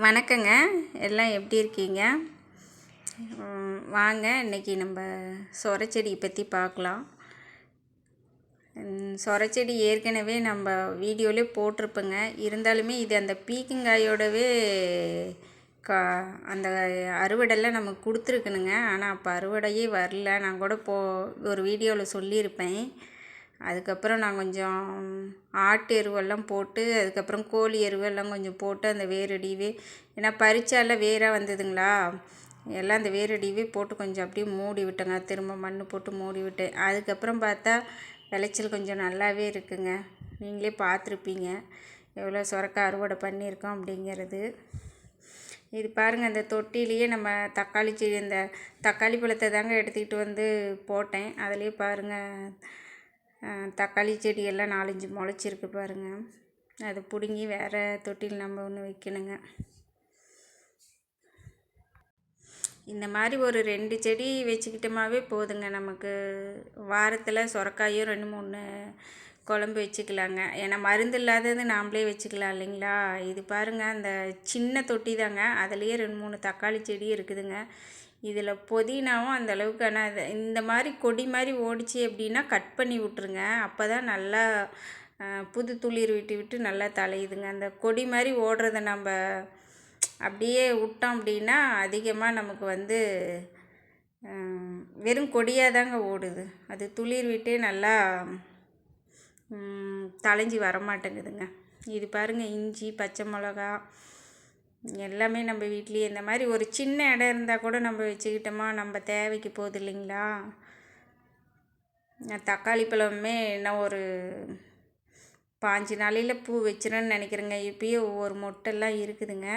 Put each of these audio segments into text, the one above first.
வணக்கங்க. எல்லாம் எப்படி இருக்கீங்க? வாங்க இன்னைக்கு நம்ம சொரச்செடி பற்றி பார்க்கலாம். சொரச்செடி ஏற்கனவே நம்ம வீடியோவிலே போட்டிருப்போங்க. இருந்தாலுமே இது அந்த பீக்கங்காயோடவே கா அந்த அறுவடைலாம் நமக்கு கொடுத்துருக்கணுங்க. ஆனால் அப்போ அறுவடையே வரல. நான் கூட போ ஒரு வீடியோவில் சொல்லியிருப்பேன். அதுக்கப்புறம் நான் கொஞ்சம் ஆட்டு எருவெல்லாம் போட்டு அதுக்கப்புறம் கோழி எருவெல்லாம் கொஞ்சம் போட்டு அந்த வேரடிவே ஏன்னா பறிச்சால வேராக வந்ததுங்களா? எல்லாம் அந்த வேரடிவே போட்டு கொஞ்சம் அப்படியே மூடி விட்டேங்க. திரும்ப மண் போட்டு மூடி விட்டேன். அதுக்கப்புறம் பார்த்தா விளைச்சல் கொஞ்சம் நல்லாவே இருக்குங்க. நீங்களே பார்த்துருப்பீங்க. எவ்வளோ சுரக்காய் அறுவடை பண்ணியிருக்கோம் அப்படிங்கிறது. இது பாருங்கள் அந்த தொட்டிலேயே நம்ம தக்காளி செடி அந்த தக்காளி பழத்தை தாங்க எடுத்துக்கிட்டு வந்து போட்டேன். அதுலேயே பாருங்கள் தக்காளி செடியெல்லாம் நாலஞ்சு முளைச்சிருக்கு பாருங்கள் அது பிடுங்கி வேறு தொட்டியில் நம்ம ஒன்று வைக்கணுங்க. இந்த மாதிரி ஒரு ரெண்டு செடி வச்சுக்கிட்டோமாவே போதுங்க. நமக்கு வாரத்தில் சுரக்காயும் ரெண்டு மூணு குழம்பு வச்சுக்கலாங்க. ஏன்னா மருந்து இல்லாதது நாம்ளே வச்சுக்கலாம் இல்லைங்களா? இது பாருங்கள் அந்த சின்ன தொட்டி தாங்க அதுலேயே ரெண்டு மூணு தக்காளி செடி இருக்குதுங்க. இதில் புதினாவும் அந்தளவுக்கு ஆனால் இது இந்த மாதிரி கொடி மாதிரி ஓடிச்சு அப்படின்னா கட் பண்ணி விட்ருங்க அப்போ தான் நல்லா புது துளிர் விட்டு விட்டு நல்லா தலையுதுங்க அந்த கொடி மாதிரி ஓடுறத நம்ம அப்படியே விட்டோம் அப்படின்னா அதிகமாக நமக்கு வந்து வெறும் கொடியாக தாங்க ஓடுது. அது துளிர் விட்டே நல்லா ம், தளைஞ்சி வரமாட்டேங்குதுங்க. இது பாருங்கள் இஞ்சி பச்சை மிளகா எல்லாமே நம்ம வீட்லேயே இந்த மாதிரி ஒரு சின்ன இடம் இருந்தால் கூட நம்ம வச்சுக்கிட்டோமா? நம்ம தேவைக்கு போகுது இல்லைங்களா? நான் தக்காளி பழமே இன்னும் ஒரு பாஞ்சு நாளையில் பூ வச்சிருன்னு நினைக்கிறேங்க. இப்பயே ஒவ்வொரு மொட்டெல்லாம் இருக்குதுங்க.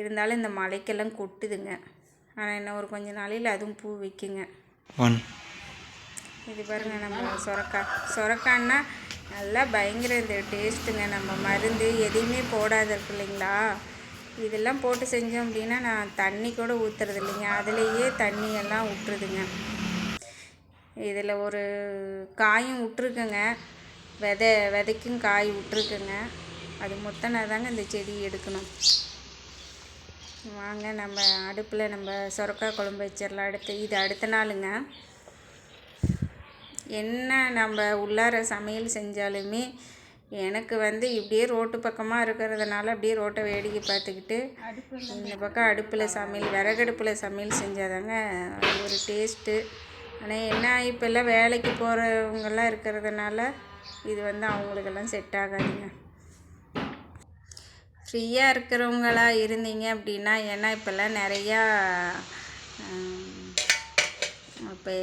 இருந்தாலும் இந்த மழைக்கெல்லாம் கொட்டுதுங்க. ஆனால் இன்னும் ஒரு கொஞ்ச நாளையில் அதுவும் பூ வைக்குங்க. இது பாருங்க நம்ம சொரக்காய் சொரக்கான்னா நல்லா பயங்கர இந்த டேஸ்ட்டுங்க நம்ம மருந்து எதையுமே போடாத இருக்கு இல்லைங்களா? இதெல்லாம் போட்டு செஞ்சோம் அப்படின்னா நான் தண்ணி கூட ஊற்றுறது இல்லைங்க. அதுலேயே தண்ணியெல்லாம் விட்டுருதுங்க இதில் ஒரு காயும் விட்ருக்குங்க விதை விதைக்கும் காய் விட்ருக்குங்க அது மொத்தனா தாங்க இந்த செடி எடுக்கணும். வாங்க நம்ம அடுப்பில் நம்ம சொரக்காய் குழம்பு வச்சிடலாம். அடுத்து இது அடுத்த நாளுங்க. என்ன நம்ம உள்ளார சமையல் செஞ்சாலுமே எனக்கு வந்து இப்படியே ரோட்டு பக்கமாக இருக்கிறதுனால அப்படியே ரோட்டை வேடிக்கை பார்த்துக்கிட்டு இந்த பக்கம் அடுப்பில் சமையல் விறகடுப்பில் சமையல் செஞ்சாதாங்க அது ஒரு டேஸ்ட்டு ஆனால் என்ன இப்போல்லாம் வேலைக்கு போகிறவங்கெல்லாம் இருக்கிறதுனால இது வந்து அவங்களுக்கெல்லாம் செட் ஆகாதுங்க. ஃப்ரீயாக இருக்கிறவங்களா இருந்தீங்க அப்படின்னா ஏன்னா இப்போல்லாம் நிறையா இப்போ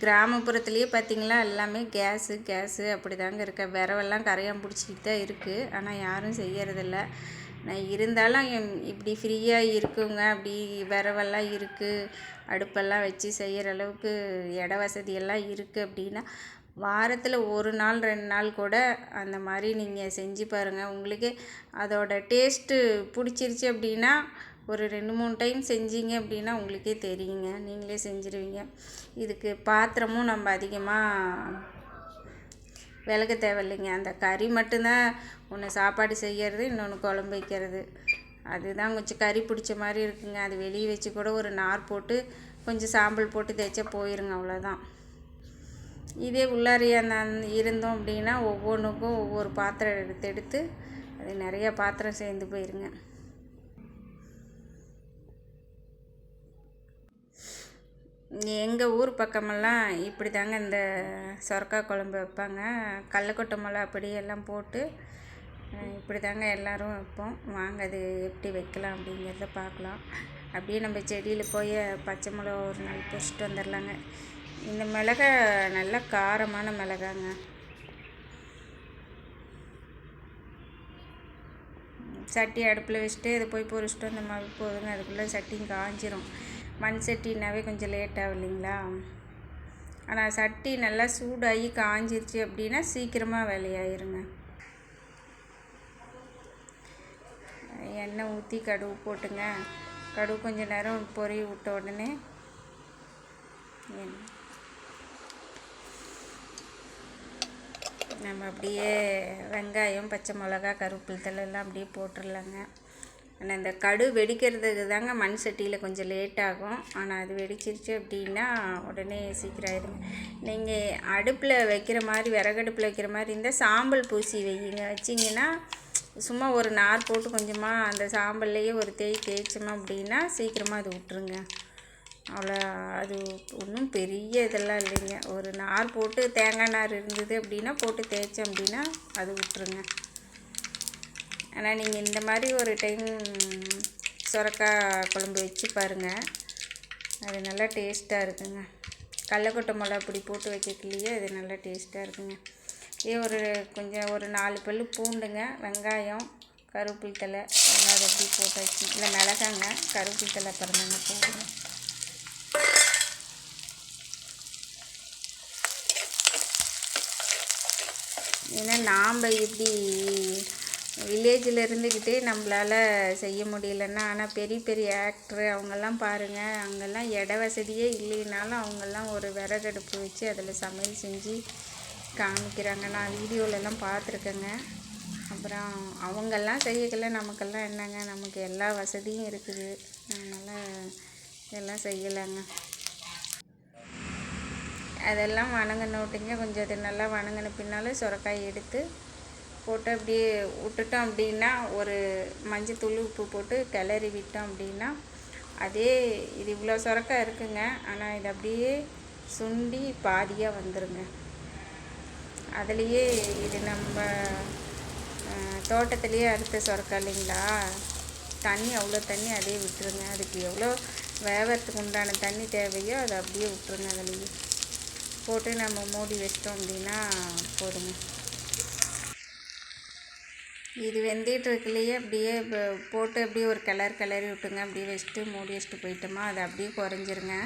கிராமப்புறத்துலேயே பார்த்தீங்களா எல்லாமே கேஸு கேஸு அப்படி தாங்க இருக்க. விரவெல்லாம் கரையான் பிடிச்சிக்கிட்டு தான் இருக்குது ஆனால் யாரும் செய்யறதில்ல. நான் இருந்தாலும் எம்- இப்படி ஃப்ரீயாக இருக்குங்க. அப்படி விரவெல்லாம் இருக்குது அடுப்பெல்லாம் வச்சு செய்கிற அளவுக்கு இட வசதியெல்லாம் இருக்குது அப்படின்னா வாரத்தில் ஒரு நாள் ரெண்டு நாள் கூட அந்த மாதிரி நீங்கள் செஞ்சு பாருங்கள் உங்களுக்கே அதோட டேஸ்ட்டு பிடிச்சிருச்சு அப்படின்னா ஒரு ரெண்டு மூணு டைம் செஞ்சீங்க அப்படின்னா உங்களுக்கே தெரியுங்க. நீங்களே செஞ்சுருவீங்க. இதுக்கு பாத்திரமும் நம்ம அதிகமாக விளக்க தேவையில்லைங்க. அந்த கறி மட்டும்தான் ஒன்று சாப்பாடு செய்கிறது இன்னொன்று குழம்பு வைக்கிறது. அதுதான் கொஞ்சம் கறி பிடிச்ச மாதிரி இருக்குங்க. அது வெளியே வச்சு கூட ஒரு நார் போட்டு கொஞ்சம் சாம்பல் போட்டு தேய்ச்சா போயிருங்க அவ்வளோதான் இதே உள்ளாரியா நான் இருந்தோம் அப்படின்னா ஒவ்வொன்றுக்கும் ஒவ்வொரு பாத்திரம் எடுத்து எடுத்து அது நிறையா பாத்திரம் சேர்ந்து போயிருங்க. எங்கள் ஊர் பக்கமெல்லாம் இப்படி தாங்க இந்த சொரக்காய் குழம்பு வைப்பாங்க. கடலக்கொட்டை மிளகா பொடி எல்லாம் போட்டு இப்படி தாங்க எல்லோரும் வைப்போம். வாங்க அது எப்படி வைக்கலாம் அப்படிங்கிறத பார்க்கலாம். அப்படியே நம்ம செடியில் போய் பச்சை மிளகா ஒரு நாள் பறிச்சிட்டு வந்துடலாங்க இந்த மிளகா நல்லா காரமான மிளகாங்க. சட்டி அடுப்பில் வச்சுட்டு இதை போய் பொரிச்சிட்டு அந்த மாதிரி போதுங்க. அதுக்குள்ளே சட்டியும் காஞ்சிரும். மண் சட்டினாவே கொஞ்சம் லேட் ஆகும் இல்லைங்களா? ஆனால் சட்டி நல்லா சூடாகி காஞ்சிருச்சு அப்படின்னா சீக்கிரமாக வேலையாயிருங்க. எண்ணெய் ஊற்றி கடுகு போட்டுங்க. கடுகு கொஞ்சம் நேரம் பொரிய விட்ட உடனே நம்ம அப்படியே வெங்காயம் பச்சை மிளகா கருவேப்பிலை எல்லாம் அப்படியே போட்டுடலாங்க ஆனால் இந்த கடு வெடிக்கிறதுக்கு தாங்க மண் சட்டியில் கொஞ்சம் லேட் ஆகும். ஆனால் அது வெடிச்சிருச்சு அப்படின்னா உடனே சீக்கிரம் ஆயிடுங்க. நீங்கள் அடுப்பில் வைக்கிற மாதிரி விறகடுப்பில் வைக்கிற மாதிரி இருந்தால் சாம்பல் பூசி வைங்க. வச்சிங்கன்னா சும்மா ஒரு நார் போட்டு கொஞ்சமாக அந்த சாம்பல்லையே ஒரு தேய் தேய்ச்சோம் அப்படின்னா சீக்கிரமாக அது விட்டுருங்க. அவ்வளோ அது ஒன்றும் பெரிய இதெல்லாம் இல்லைங்க. ஒரு நார் போட்டு தேங்காய் நார் இருந்தது அப்படின்னா போட்டு தேய்ச்சோம் அப்படின்னா அது விட்டுருங்க. ஆனால் நீங்கள் இந்த மாதிரி ஒரு டைம் சுரக்காய் குழம்பு வச்சு பாருங்கள் அது நல்லா டேஸ்ட்டாக இருக்குங்க. கடலக்கொட்டை மிளகா அப்படி போட்டு வைக்கலையே அது நல்லா டேஸ்ட்டாக இருக்குங்க. இதே ஒரு கொஞ்சம் ஒரு நாலு பல் பூண்டுங்க வெங்காயம் கருவேப்பில் தலை எல்லாம் அதை அப்படி போட்டாச்சு இல்லை மிளகாங்க கருவேப்பில் தலை பிறந்தாங்க போடுங்க ஏன்னா நாம் இப்படி வில்லேஜில் இருந்துக்கிட்டே நம்மளால் செய்ய முடியலன்னா ஆனால் பெரிய பெரிய ஆக்டரு அவங்கெல்லாம் பாருங்கள் அங்கெல்லாம் இட வசதியே இல்லைனாலும் அவங்கெல்லாம் ஒரு விறகடுப்பு வச்சு அதில் சமையல் செஞ்சு காமிக்கிறாங்க. நான் வீடியோலலாம் பார்த்துருக்கேங்க. அப்புறம் அவங்கெல்லாம் செய்யக்கல நமக்கெல்லாம் என்னங்க? நமக்கு எல்லா வசதியும் இருக்குது. அதனால் இதெல்லாம் செய்யலாங்க. அதெல்லாம் வணங்கினோட்டிங்க கொஞ்சம் அது நல்லா வணங்கின பின்னால் சுரக்காய் எடுத்து போட்டு அப்படியே விட்டுட்டோம் அப்படின்னா ஒரு மஞ்சத்தூள் உப்பு போட்டு கிளறி விட்டோம் அப்படின்னா அதே இது இவ்வளோ சுரக்கா இருக்குங்க. ஆனால் இது அப்படியே சுண்டி பாதியாக வந்துருங்க. அதுலேயே இது நம்ம தோட்டத்துலேயே அறுத்த சுரக்கா இல்லைங்களா? தண்ணி அவ்வளோ தண்ணி அதே விட்டுருங்க. அதுக்கு எவ்வளோ வேவறதுக்கு உண்டான தண்ணி தேவையோ அதை அப்படியே விட்டுருங்க அதுலேயே. போட்டு நம்ம மூடி வச்சிட்டோம் அப்படின்னா போதுங்க. இது வெந்துட்டு இருக்குல்லையே அப்படியே போட்டு அப்படியே ஒரு கலர் கிளறி விட்டுங்க. அப்படியே வச்சுட்டு மூடி வச்சுட்டு போயிட்டோமா அது அப்படியே குறைஞ்சிருங்க.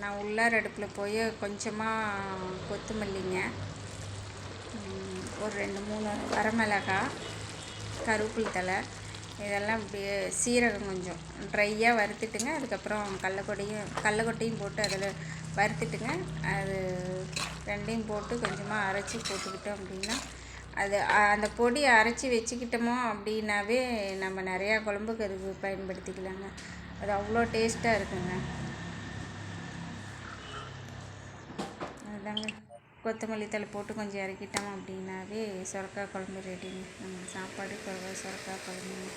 நான் உள்ளார் அடுப்பில் போய் கொஞ்சமாக கொத்தமல்லிங்க ஒரு ரெண்டு மூணு வரமிளகாய் கருவேப்பில் தலை இதெல்லாம் அப்படியே சீரகம் கொஞ்சம் ட்ரையாக வறுத்துட்டுங்க. அதுக்கப்புறம் கடலக்கொட்டையும் கடலக்கொட்டையும் போட்டு அதில் வறுத்துட்டுங்க. அது ரெண்டையும் போட்டு கொஞ்சமாக அரைச்சி போட்டுக்கிட்டோம் அப்படின்னா அது அந்த பொடி அரைச்சி வச்சுக்கிட்டோமோ அப்படின்னாவே நம்ம நிறையா குழம்புக்கு அதுக்கு பயன்படுத்திக்கலாங்க. அது அவ்வளோ டேஸ்ட்டாக இருக்குங்க. அதுதாங்க கொத்தமல்லி தலை போட்டு கொஞ்சம் இறக்கிட்டோம் அப்படின்னாவே சுரக்காய் குழம்பு ரெடிங்க நம்ம சாப்பாடு சுரக்காய் குழம்புங்க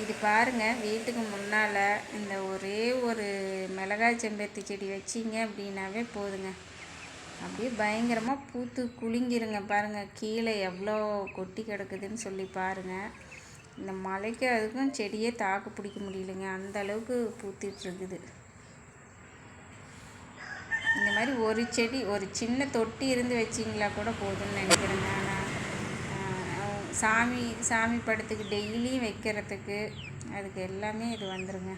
இது பாருங்கள் வீட்டுக்கு முன்னால் இந்த ஒரே ஒரு மிளகாய் செம்பருத்தி செடி வச்சிங்க அப்படின்னாவே போதுங்க. அப்படியே பயங்கரமாக பூத்து குலுங்கிருங்க பாருங்கள் கீழே எவ்வளோ கொட்டி கிடக்குதுன்னு சொல்லி பாருங்கள் இந்த மலைக்கு அதுக்கும் செடியே தாக்கு பிடிக்க முடியலைங்க. அந்த அளவுக்கு பூத்துட்ருக்குது இந்த மாதிரி ஒரு செடி ஒரு சின்ன தொட்டி இருந்து வச்சிங்களா கூட போதும்னு நினைக்கிறேங்க. ஆனால் சாமி சாமி படத்துக்கு டெய்லியும் வைக்கிறதுக்கு அதுக்கு எல்லாமே இது வந்துடுங்க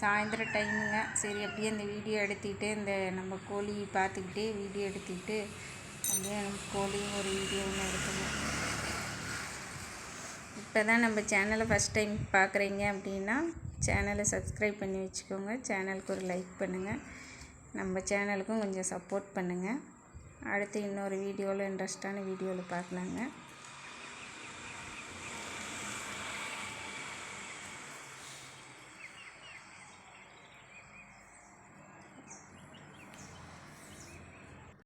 சாயந்தர டைமுங்க. சரி அப்படியே இந்த வீடியோ எடுத்துக்கிட்டு இந்த நம்ம கோழி பார்த்துக்கிட்டே வீடியோ எடுத்துக்கிட்டு அப்படியே நம்ம கோழியும் ஒரு வீடியோ ஒன்று எடுக்கணும் இப்போ தான் நம்ம சேனலை ஃபஸ்ட் டைம் பார்க்குறீங்க அப்படின்னா சேனலை சப்ஸ்கிரைப் பண்ணி வச்சுக்கோங்க. சேனலுக்கு ஒரு லைக் பண்ணுங்கள் நம்ம சேனலுக்கும் கொஞ்சம் சப்போர்ட் பண்ணுங்கள் அடுத்து இன்னொரு வீடியோவில் இன்ட்ரெஸ்டான வீடியோவில் பார்க்கலாங்க.